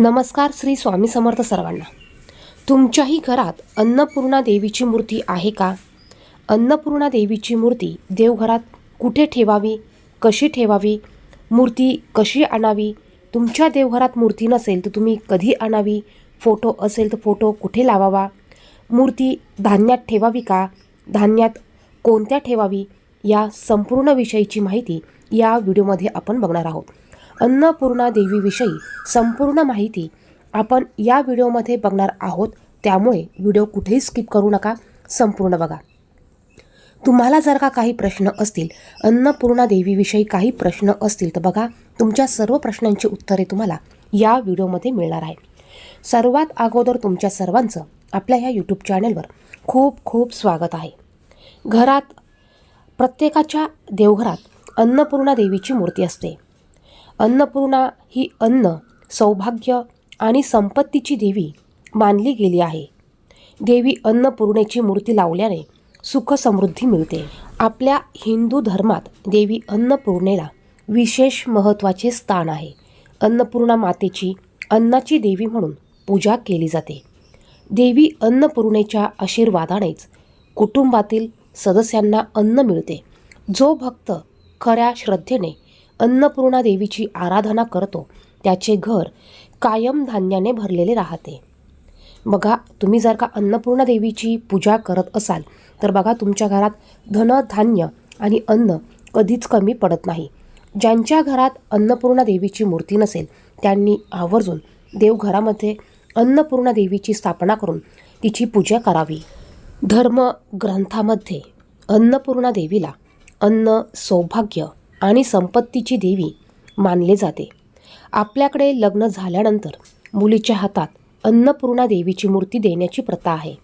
नमस्कार श्री स्वामी समर्थ सर्वांना. तुमच्याही घरात अन्नपूर्णा देवीची मूर्ती आहे का? अन्नपूर्णा देवीची मूर्ती देवघरात कुठे ठेवावी? कशी ठेवावी? मूर्ती कशी आणावी? तुमच्या देवघरात मूर्ती नसेल तर तुम्ही कधी आणावी? फोटो असेल तर फोटो कुठे लावावा? मूर्ती धान्यात ठेवावी का? धान्यात कोणत्या ठेवावी? या संपूर्ण विषयीची माहिती या व्हिडिओमध्ये आपण बघणार आहोत. अन्नपूर्णा देवीविषयी संपूर्ण माहिती आपण या व्हिडिओमध्ये बघणार आहोत. त्यामुळे व्हिडिओ कुठेही स्किप करू नका. संपूर्ण बघा. तुम्हाला जर का काही प्रश्न असतील अन्नपूर्णा देवीविषयी काही प्रश्न असतील तर बघा तुमच्या सर्व प्रश्नांची उत्तरे तुम्हाला या व्हिडिओमध्ये मिळणार आहे. सर्वात अगोदर तुमच्या सर्वांचं आपल्या ह्या यूट्यूब चॅनलवर खूप खूप स्वागत आहे. घरात प्रत्येकाच्या देवघरात अन्नपूर्णा देवीची मूर्ती असते. अन्नपूर्णा ही अन्न सौभाग्य आणि संपत्तीची देवी मानली गेली आहे. देवी अन्नपूर्णेची मूर्ती लावल्याने सुख समृद्धी मिळते. आपल्या हिंदू धर्मात देवी अन्नपूर्णेला विशेष महत्त्वाचे स्थान आहे. अन्नपूर्णा मातेची अन्नाची देवी म्हणून पूजा केली जाते. देवी अन्नपूर्णेच्या आशीर्वादानेच कुटुंबातील सदस्यांना अन्न मिळते. जो भक्त खऱ्या श्रद्धेने अन्नपूर्णा देवीची आराधना करतो. त्याचे घर कायम धान्याने भरलेले राहते. बघा तुम्ही जर का अन्नपूर्णा देवीची पूजा करत असाल तर बघा तुमच्या घरात धन धान्य आणि अन्न कधीच कमी पडत नाही. ज्यांच्या घरात अन्नपूर्णा देवीची मूर्ती नसेल त्यांनी आवर्जून देवघरामध्ये अन्नपूर्णा देवीची स्थापना करून तिची पूजा करावी. धर्म ग्रंथामध्ये अन्नपूर्णा देवीला अन्न सौभाग्य आणि संपत्तीची देवी मानले जाते. आपल्याकडे लग्न झाल्यानंतर मुलीच्या हातात अन्नपूर्णा देवीची मूर्ती देण्याची प्रथा आहे.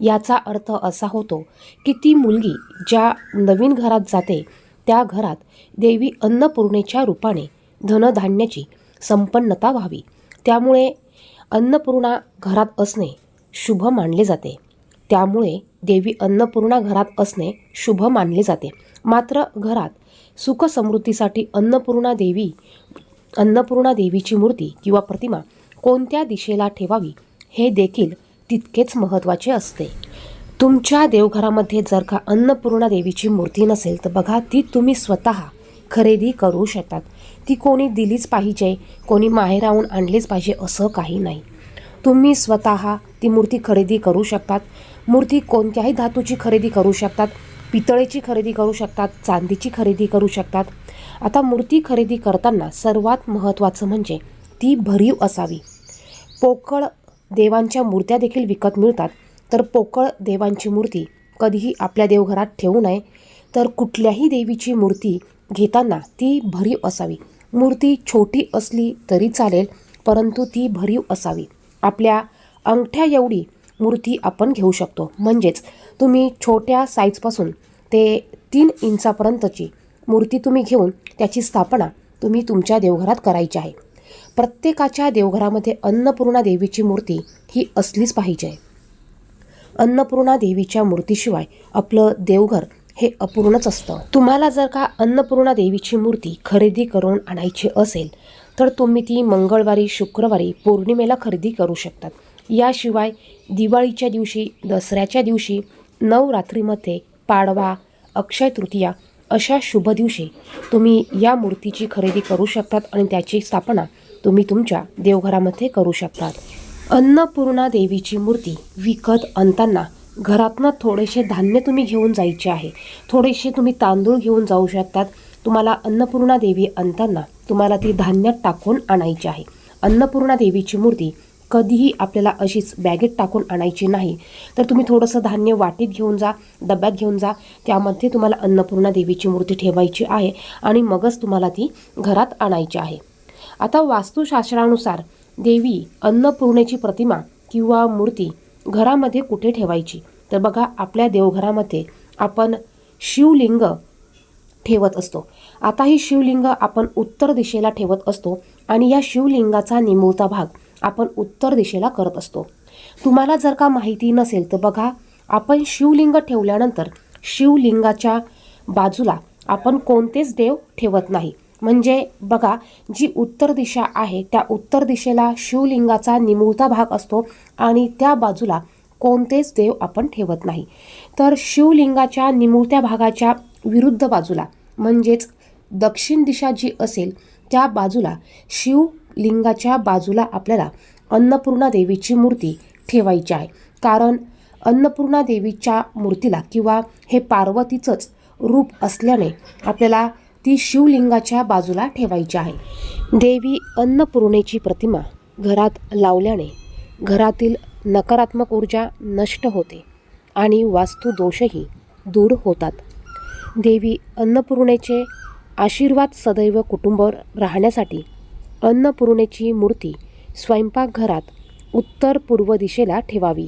याचा अर्थ असा होतो की ती मुलगी ज्या नवीन घरात जाते त्या घरात देवी अन्नपूर्णेच्या रूपाने धनधान्याची संपन्नता व्हावी. त्यामुळे अन्नपूर्णा घरात असणे शुभ मानले जाते. त्यामुळे देवी अन्नपूर्णा घरात असणे शुभ मानले जाते. मात्र घरात सुख समृद्धीसाठी अन्नपूर्णा देवी अन्नपूर्णा देवीची मूर्ती किंवा प्रतिमा कोणत्या दिशेला ठेवावी हे देखील तितकेच महत्त्वाचे असते. तुमच्या देवघरामध्ये जर का अन्नपूर्णा देवीची मूर्ती नसेल तर बघा ती तुम्ही स्वतः खरेदी करू शकतात. ती कोणी दिलीच पाहिजे कोणी माहेराहून आणलीच पाहिजे असं काही नाही. तुम्ही स्वतः ती मूर्ती खरेदी करू शकतात. मूर्ती कोणत्याही धातूची खरेदी करू शकतात. पितळेची खरेदी करू शकतात चांदीची खरेदी करू शकतात. आता मूर्ती खरेदी करताना सर्वात महत्त्वाचं म्हणजे ती भरीव असावी. पोकळ देवांच्या मूर्त्या देखील विकत मिळतात. तर पोकळ देवांची मूर्ती कधीही आपल्या देवघरात ठेवू नये. तर कुठल्याही देवीची मूर्ती घेताना ती भरीव असावी. मूर्ती छोटी असली तरी चालेल परंतु ती भरीव असावी. आपल्या अंगठ्या एवढी मूर्ती आपण घेऊ शकतो. म्हणजेच तुम्ही छोट्या साईजपासून ते तीन इंचापर्यंतची मूर्ती तुम्ही घेऊन त्याची स्थापना तुम्ही तुमच्या देवघरात करायची आहे. प्रत्येकाच्या देवघरामध्ये अन्नपूर्णा देवीची मूर्ती ही असलीच पाहिजे. अन्नपूर्णा देवीच्या मूर्तीशिवाय आपलं देवघर हे अपूर्णच असतं. तुम्हाला जर का अन्नपूर्णा देवीची मूर्ती खरेदी करून आणायची असेल तर तुम्ही ती मंगळवारी शुक्रवारी पौर्णिमेला खरेदी करू शकतात. याशिवाय दिवाळीच्या दिवशी दसऱ्याच्या दिवशी नवरात्रीमध्ये पाडवा अक्षय तृतीया अशा शुभ दिवशी तुम्ही या मूर्तीची खरेदी करू शकतात आणि त्याची स्थापना तुम्ही तुमच्या देवघरामध्ये करू शकतात. अन्नपूर्णा देवीची मूर्ती विकत आणताना घरातनं थोडेसे धान्य तुम्ही घेऊन जायचे आहे. थोडेसे तुम्ही तांदूळ घेऊन जाऊ शकतात. तुम्हाला अन्नपूर्णा देवी आणताना तुम्हाला ती धान्यात टाकून आणायची आहे. अन्नपूर्णा देवीची मूर्ती कधीही आपल्याला अशीच बॅगेत टाकून आणायची नाही. तर तुम्ही थोडंसं धान्य वाटीत घेऊन जा डब्यात घेऊन जा. त्यामध्ये तुम्हाला अन्नपूर्णा देवीची मूर्ती ठेवायची आहे आणि मगच तुम्हाला ती घरात आणायची आहे. आता वास्तुशास्त्रानुसार देवी अन्नपूर्णेची प्रतिमा किंवा मूर्ती घरामध्ये कुठे ठेवायची? तर बघा आपल्या देवघरामध्ये आपण शिवलिंग ठेवत असतो. आता ही शिवलिंग आपण उत्तर दिशेला ठेवत असतो आणि या शिवलिंगाचा निमुळता भाग आपण उत्तर दिशेला करत असतो. तुम्हाला जर का माहिती नसेल तर बघा आपण शिवलिंग ठेवल्यानंतर शिवलिंगाच्या बाजूला आपण कोणतेच देव ठेवत नाही. म्हणजे बघा जी उत्तर दिशा आहे त्या उत्तर दिशेला शिवलिंगाचा निमुळता भाग असतो आणि त्या बाजूला कोणतेच देव आपण ठेवत नाही. तर शिवलिंगाच्या निमुळत्या भागाच्या विरुद्ध बाजूला म्हणजेच दक्षिण दिशा जी असेल त्या बाजूला शिव लिंगाच्या बाजूला आपल्याला अन्नपूर्णा देवीची मूर्ती ठेवायची आहे. कारण अन्नपूर्णा देवीच्या मूर्तीला किंवा हे पार्वतीचंच रूप असल्याने आपल्याला ती शिवलिंगाच्या बाजूला ठेवायची आहे. देवी अन्नपूर्णेची प्रतिमा घरात लावल्याने घरातील नकारात्मक ऊर्जा नष्ट होते आणि वास्तुदोषही दूर होतात. देवी अन्नपूर्णेचे आशीर्वाद सदैव कुटुंबावर राहण्यासाठी अन्नपूर्णेची मूर्ती स्वयंपाकघरात उत्तर पूर्व दिशेला ठेवावी.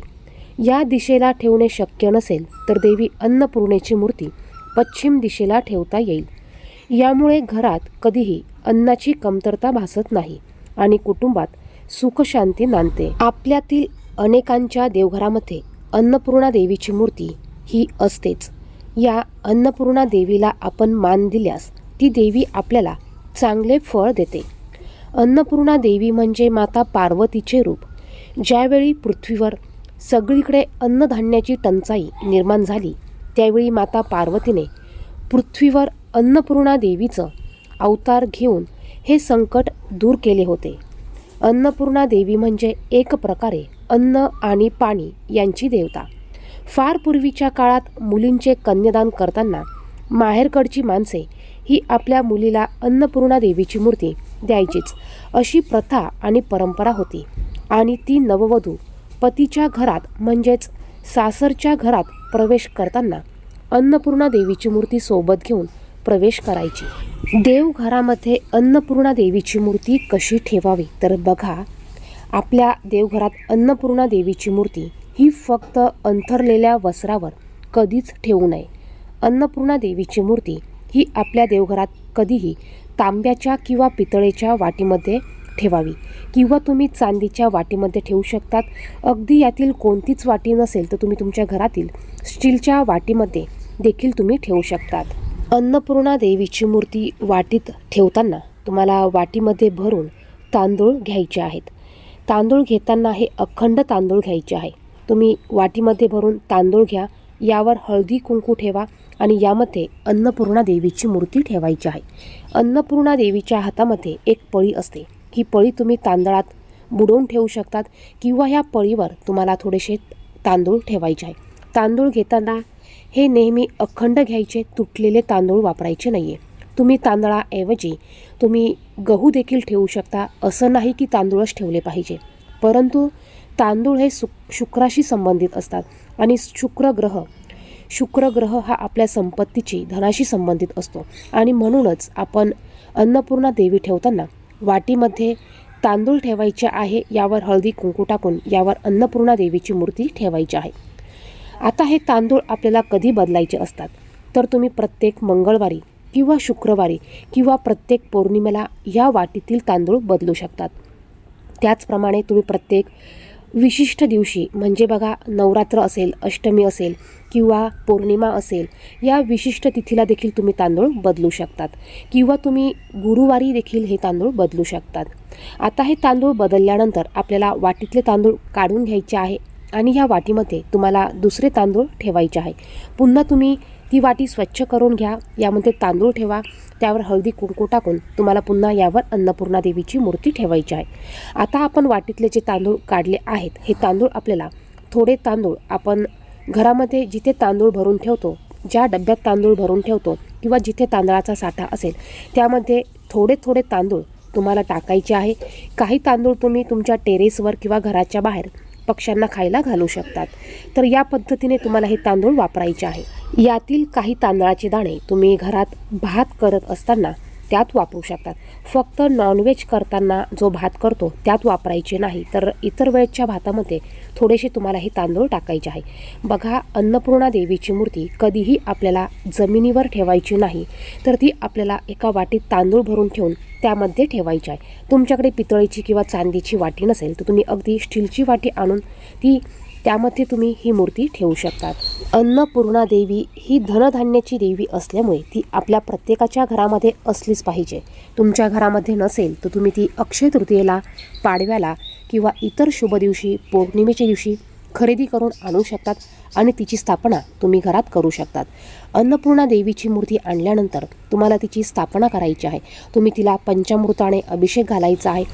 या दिशेला ठेवणे शक्य नसेल तर देवी अन्नपूर्णेची मूर्ती पश्चिम दिशेला ठेवता येईल. यामुळे घरात कधीही अन्नाची कमतरता भासत नाही आणि कुटुंबात सुखशांती नांदते. आपल्यातील अनेकांच्या देवघरामध्ये अन्नपूर्णा देवीची मूर्ती ही असतेच. या अन्नपूर्णा देवीला आपण मान दिल्यास ती देवी आपल्याला चांगले फळ देते. अन्नपूर्णा देवी म्हणजे माता पार्वतीचे रूप. ज्यावेळी पृथ्वीवर सगळीकडे अन्नधान्याची टंचाई निर्माण झाली त्यावेळी माता पार्वतीने पृथ्वीवर अन्नपूर्णा देवीचं अवतार घेऊन हे संकट दूर केले होते. अन्नपूर्णा देवी म्हणजे एक प्रकारे अन्न आणि पाणी यांची देवता. फार पूर्वीच्या काळात मुलींचे कन्यादान करताना माहेरकडची माणसे ही आपल्या मुलीला अन्नपूर्णा देवीची मूर्ती द्यायचीच. अशी प्रथा आणि परंपरा होती. आणि ती नववधू पतीच्या घरात म्हणजेच सासरच्या घरात प्रवेश करताना अन्नपूर्णा देवीची मूर्ती सोबत घेऊन प्रवेश करायची. देवघरामध्ये अन्नपूर्णा देवीची मूर्ती कशी ठेवावी? तर बघा आपल्या देवघरात अन्नपूर्णा देवीची मूर्ती ही फक्त अंथरलेल्या वस्त्रावर कधीच ठेवू नये. अन्नपूर्णा देवीची मूर्ती ही आपल्या देवघरात कधीही तांब्याच्या किंवा पितळेच्या वाटीमध्ये ठेवावी. किंवा तुम्ही चांदीच्या वाटीमध्ये ठेवू शकतात. अगदी यातील कोणतीच वाटी नसेल तर तुम्ही तुमच्या घरातील स्टीलच्या वाटीमध्ये देखील तुम्ही ठेवू शकतात. अन्नपूर्णा देवीची मूर्ती वाटीत ठेवताना तुम्हाला वाटीमध्ये भरून तांदूळ घ्यायचे आहेत. तांदूळ घेताना हे अखंड तांदूळ घ्यायचे आहे. तुम्ही वाटीमध्ये भरून तांदूळ घ्या. यावर हळदी कुंकू ठेवा. आणि यामध्ये अन्नपूर्णा देवीची मूर्ती ठेवायची आहे. अन्नपूर्णा देवीच्या हातामध्ये एक पळी असते. ही पळी तुम्ही तांदळात बुडवून ठेवू शकतात किंवा ह्या पळीवर तुम्हाला थोडेसे तांदूळ ठेवायचे आहे. तांदूळ घेताना हे नेहमी अखंड घ्यायचे तुटलेले तांदूळ वापरायचे नाही आहे तुम्ही तांदळाऐवजी तुम्ही गहू देखील ठेवू शकता असं नाही की तांदूळच ठेवले पाहिजे. परंतु तांदूळ हे सु शुक्राशी संबंधित असतात आणि शुक्र ग्रह शुक्र ग्रह हा आपल्या संपत्तीची धनाशी संबंधित असतो. आणि म्हणूनच आपण अन्नपूर्णा देवी ठेवताना वाटीमध्ये तांदूळ ठेवायचे आहे यावर हळदी कुंकू टाकून यावर अन्नपूर्णा देवीची मूर्ती ठेवायची आहे. आता हे तांदूळ आपल्याला कधी बदलायचे असतात? तर तुम्ही प्रत्येक मंगळवारी किंवा शुक्रवारी किंवा प्रत्येक पौर्णिमेला या वाटीतील तांदूळ बदलू शकतात. त्याचप्रमाणे तुम्ही प्रत्येक विशिष्ट दिवशी म्हणजे बघा नवरात्र असेल अष्टमी असेल किंवा पौर्णिमा असेल या विशिष्ट तिथीला देखील तुम्ही तांदूळ बदलू शकतात. किंवा तुम्ही गुरुवारी देखील हे तांदूळ बदलू शकतात. आता हे तांदूळ बदलल्यानंतर आपल्याला वाटीतले तांदूळ काढून घ्यायचे आहे आणि ह्या वाटीमध्ये तुम्हाला दुसरे तांदूळ ठेवायचे आहे. पुन्हा तुम्ही ती वाटी स्वच्छ करून घ्या. यामध्ये तांदूळ ठेवा. त्यावर हळदी कुंकू टाकून तुम्हाला पुन्हा यावर अन्नपूर्णा देवीची मूर्ती ठेवायची आहे. आता आपण वाटीतले जे तांदूळ काढले आहेत हे तांदूळ आपल्याला थोडे तांदूळ आपण घरामध्ये जिथे तांदूळ भरून ठेवतो ज्या डब्यात तांदूळ भरून ठेवतो किंवा जिथे तांदळाचा साठा असेल त्यामध्ये थोडे थोडे तांदूळ तुम्हाला टाकायचे आहे. काही तांदूळ तुम्ही तुमच्या टेरेसवर किंवा घराच्या बाहेर पक्ष्यांना खायला घालू शकतात. तर या पद्धतीने तुम्हाला हे तांदूळ वापरायचे आहे. यातील काही तांदळाचे दाणे तुम्ही घरात भात करत असताना त्यात वापरू शकतात. फक्त नॉनव्हेज करताना जो भात करतो त्यात वापरायचे नाही. तर इतर वेळच्या भातामध्ये थोडेसे तुम्हाला हे तांदूळ टाकायचे आहे. बघा अन्नपूर्णा देवीची मूर्ती कधीही आपल्याला जमिनीवर ठेवायची नाही तर ती आपल्याला एका वाटीत तांदूळ भरून ठेवून त्यामध्ये ठेवायची आहे. तुमच्याकडे पितळीची किंवा चांदीची वाटी नसेल तर तुम्ही अगदी स्टीलची वाटी आणून ती त्यामध्ये तुम्ही ही मूर्ती ठेवू शकतात. अन्नपूर्णा देवी ही धनधान्याची देवी असल्यामुळे ती आपल्या प्रत्येकाच्या घरामध्ये असलीच पाहिजे. तुमच्या घरामध्ये नसेल तर तुम्ही ती अक्षय तृतीयेला पाडव्याला किंवा इतर शुभ दिवशी पौर्णिमेच्या दिवशी खरेदी करून आणू शकतात आणि तिची स्थापना तुम्ही घरात करू शकतात. अन्नपूर्णा देवीची मूर्ती आणल्यानंतर तुम्हाला तिची स्थापना करायची आहे. तुम्ही तिला पंचामृताने अभिषेक घालायचा आहे.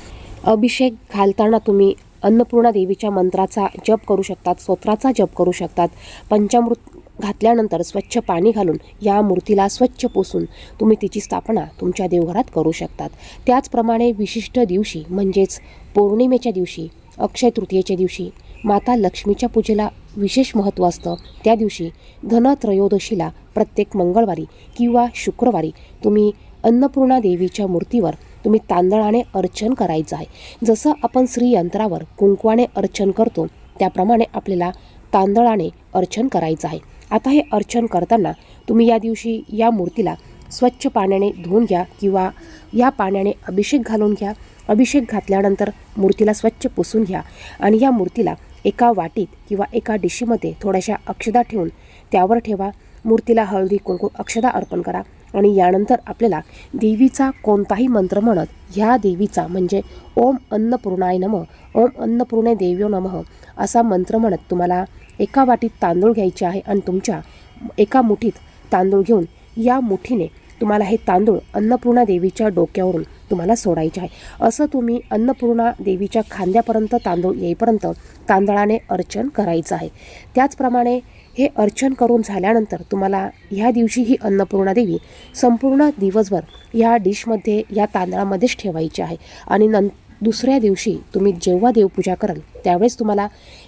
अभिषेक घालताना तुम्ही अन्नपूर्णा देवीच्या मंत्राचा जप करू शकतात स्तोत्राचा जप करू शकतात. पंचामृत घातल्यानंतर स्वच्छ पाणी घालून या मूर्तीला स्वच्छ पुसून तुम्ही तिची स्थापना तुमच्या देवघरात करू शकतात. त्याचप्रमाणे विशिष्ट दिवशी म्हणजेच पौर्णिमेच्या दिवशी अक्षय तृतीयेच्या दिवशी माता लक्ष्मीच्या पूजेला विशेष महत्त्व असतं. त्या दिवशी धनत्रयोदशीला प्रत्येक मंगळवारी किंवा शुक्रवारी तुम्ही अन्नपूर्णा देवीच्या मूर्तीवर तुम्ही तांदळाने अर्चन करायचं आहे. जसं आपण श्रीयंत्रावर कुंकवाने अर्चन करतो त्याप्रमाणे आपल्याला तांदळाने अर्चन करायचं आहे. आता हे अर्चन करताना तुम्ही या दिवशी या मूर्तीला स्वच्छ पाण्याने धुवून घ्या किंवा या पाण्याने अभिषेक घालून घ्या. अभिषेक घातल्यानंतर मूर्तीला स्वच्छ पुसून घ्या आणि या मूर्तीला एका वाटीत किंवा एका डिशीमध्ये थोड्याशा अक्षदा ठेवून त्यावर ठेवा. मूर्तीला हळदी कुंकू अक्षदा अर्पण करा. आणि यानंतर आपल्याला देवीचा कोणताही मंत्र म्हणत ह्या देवीचा म्हणजे ओम अन्नपूर्णाय नम ओम अन्नपूर्णे देव्यो नमः असा मंत्र म्हणत तुम्हाला एका वाटीत तांदूळ घ्यायचे आहे आणि तुमच्या एका मुठीत तांदूळ घेऊन या मुठीने तुम्हाला हे तांदूळ अन्नपूर्णा देवीच्या डोक्यावरून तुम्हाला सोडायचे आहे. असं तुम्ही अन्नपूर्णा देवीच्या खांद्यापर्यंत तांदूळ येईपर्यंत तांदळाने अर्चन करायचं आहे. त्याचप्रमाणे हे अर्चन करून झाल्यानंतर तुम्हाला ह्या दिवशी ही अन्नपूर्णा देवी संपूर्ण दिवसभर या डिशमध्ये या तांदळामध्येच ठेवायची आहे. आणि नं दुसऱ्या दिवशी तुम्ही जेव्हा देवपूजा कराल त्यावेळेस तुम्हाला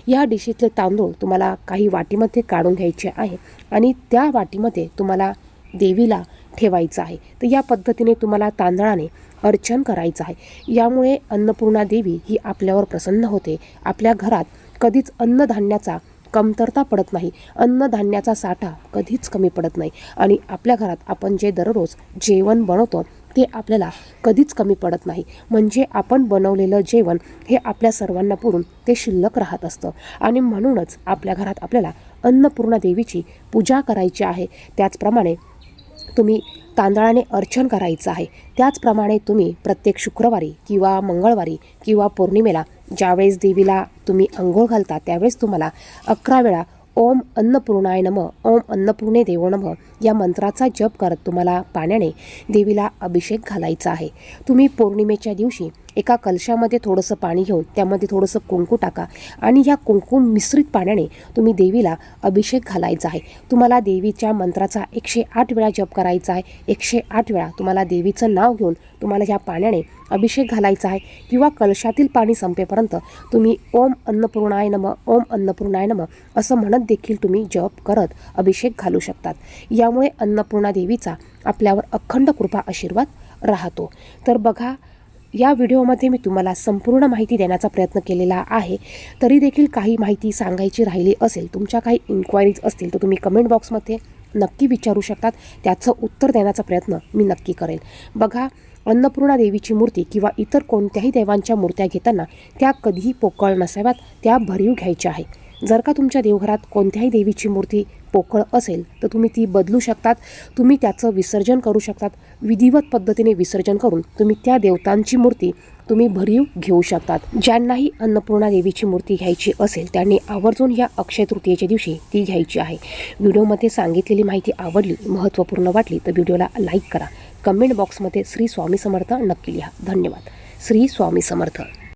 या डिशीतले तांदूळ तुम्हाला काही वाटीमध्ये काढून घ्यायचे आहे. आणि त्या वाटीमध्ये तुम्हाला देवीला ठेवायचं आहे. तर या पद्धतीने तुम्हाला तांदळाने अर्चन करायचं आहे. यामुळे अन्नपूर्णा देवी ही आपल्यावर प्रसन्न होते. आपल्या घरात कधीच अन्नधान्याचा कमतरता पडत नाही. अन्नधान्याचा साठा कधीच कमी पडत नाही. आणि आपल्या घरात आपण जे दररोज जेवण बनवतो ते आपल्याला कधीच कमी पडत नाही. म्हणजे आपण बनवलेलं जेवण हे आपल्या सर्वांना पुरून ते शिल्लक राहत असतं. आणि म्हणूनच आपल्या घरात आपल्याला अन्नपूर्णा देवीची पूजा करायची आहे. त्याचप्रमाणे तुम्ही तांदळाने अर्चन करायचं आहे. त्याचप्रमाणे तुम्ही प्रत्येक शुक्रवारी किंवा मंगळवारी किंवा पौर्णिमेला ज्यावेळेस देवीला तुम्ही अंघोळ घालता त्यावेळेस तुम्हाला अकरा वेळा ओम अन्नपूर्णाय नम ओम अन्नपूर्णे देवो नम या मंत्राचा जप करत तुम्हाला पाण्याने देवीला अभिषेक घालायचा आहे. तुम्ही पौर्णिमेच्या दिवशी एका कलशामध्ये थोडंसं पाणी घेऊन त्यामध्ये थोडंसं कुंकू टाका आणि ह्या कुंकू मिश्रित पाण्याने तुम्ही देवीला अभिषेक घालायचा आहे. तुम्हाला देवीच्या मंत्राचा एकशे आठ वेळा जप करायचा आहे. एकशे आठ वेळा तुम्हाला देवीचं नाव घेऊन तुम्हाला ह्या पाण्याने अभिषेक घालायचा आहे किंवा कलशातील पाणी संपेपर्यंत तुम्ही ओम अन्नपूर्णाय नम ओम अन्नपूर्णाय नम असं म्हणत देखील तुम्ही जप करत अभिषेक घालू शकतात. या त्यामुळे अन्नपूर्णा देवीचा आपल्यावर अखंड कृपा आशीर्वाद राहतो. तर बघा या व्हिडिओमध्ये मी तुम्हाला संपूर्ण माहिती देण्याचा प्रयत्न केलेला आहे. तरी देखील काही माहिती सांगायची राहिली असेल तुमच्या काही इन्क्वायरीज असतील तर तुम्ही कमेंट बॉक्समध्ये नक्की विचारू शकतात. त्याचं उत्तर देण्याचा प्रयत्न मी नक्की करेल. बघा अन्नपूर्णा देवीची मूर्ती किंवा इतर कोणत्याही देवांच्या मूर्त्या घेताना त्या कधीही पोकळ नसाव्यात त्या भरीव घ्यायच्या आहे जर का तुमच्या देवघरात कोणत्याही देवीची मूर्ती पोकळ असेल तर तुम्ही ती बदलू शकतात. तुम्ही त्याचं विसर्जन करू शकतात. विधिवत पद्धतीने विसर्जन करून तुम्ही त्या देवतांची मूर्ती तुम्ही भरीव घेऊ शकतात. ज्यांनाही अन्नपूर्णा देवीची मूर्ती घ्यायची असेल त्यांनी आवर्जून या अक्षय तृतीयेच्या दिवशी ती घ्यायची आहे. व्हिडिओमध्ये सांगितलेली माहिती आवडली महत्त्वपूर्ण वाटली तर व्हिडिओला लाईक करा. कमेंट बॉक्समध्ये श्री स्वामी समर्थ नक्की लिहा. धन्यवाद. श्री स्वामी समर्थ.